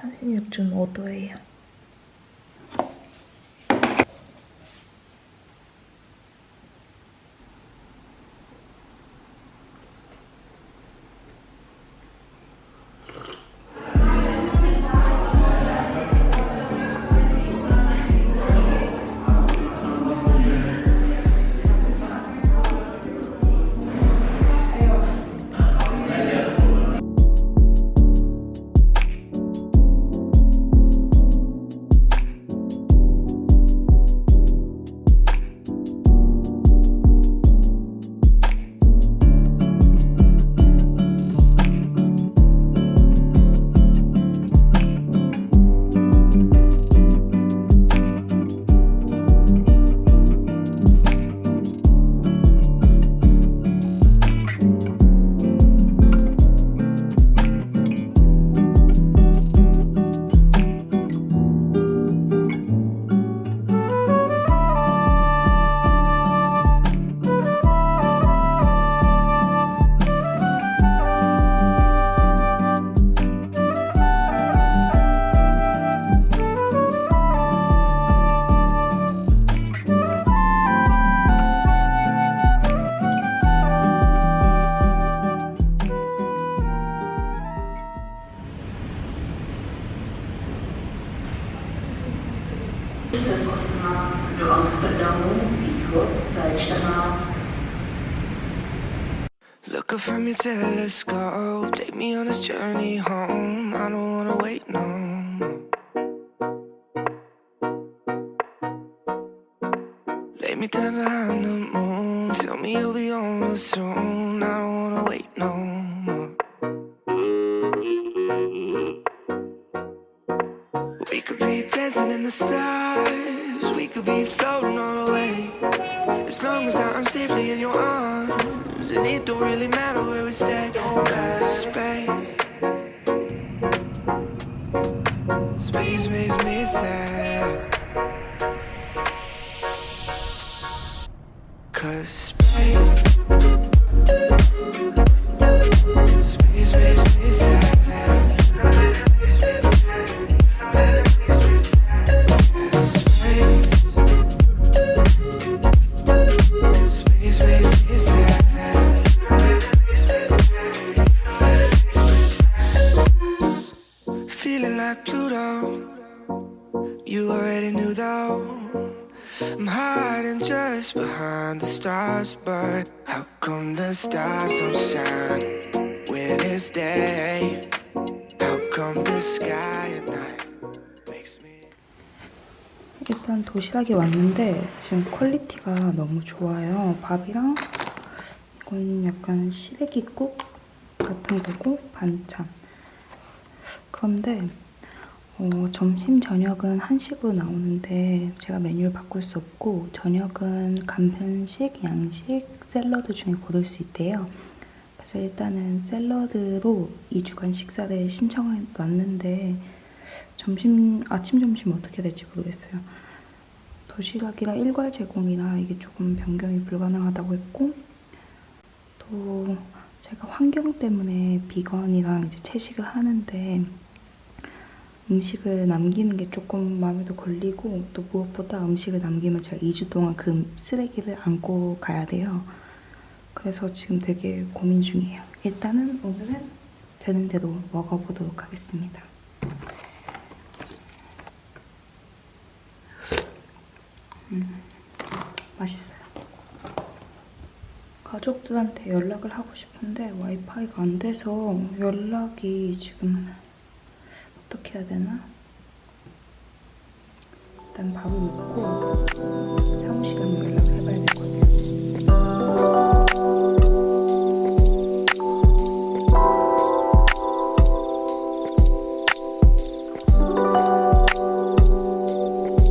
36.5도예요. Look up from your telescope, take me on this journey home. I don't wanna wait no more. Lay me down behind the moon, tell me you'll be on real soon. I the stars, we could be floating on away. As long as I'm safely in your arms, and it don't really matter where we stay. Cause space, space makes me sad. Cause I'm hiding just behind the stars, but how come the stars don't shine when it's day? How come the sky at night makes me? 일단 도시락이 왔는데 지금 퀄리티가 너무 좋아요. 밥이랑 이건 약간 시래기국 같은 거고 반찬. 그런데 어, 점심 저녁은 한식으로 나오는데 제가 메뉴를 바꿀 수 없고 저녁은 간편식, 양식, 샐러드 중에 고를 수 있대요. 그래서 일단은 샐러드로 2주간 식사를 신청해 놨는데 점심, 아침, 점심 어떻게 될지 모르겠어요. 도시락이랑 일괄 제공이라 이게 조금 변경이 불가능하다고 했고 또 제가 환경 때문에 비건이랑 이제 채식을 하는데 음식을 남기는 게 조금 마음에도 걸리고 또 무엇보다 음식을 남기면 제가 2주 동안 그 쓰레기를 안고 가야 돼요. 그래서 지금 되게 고민 중이에요. 일단은 오늘은 되는 대로 먹어보도록 하겠습니다. 음, 맛있어요. 가족들한테 연락을 하고 싶은데 와이파이가 안 돼서 연락이 지금 해야 되나? 일단 밥을 먹고 사무실에 연락해봐야 될 것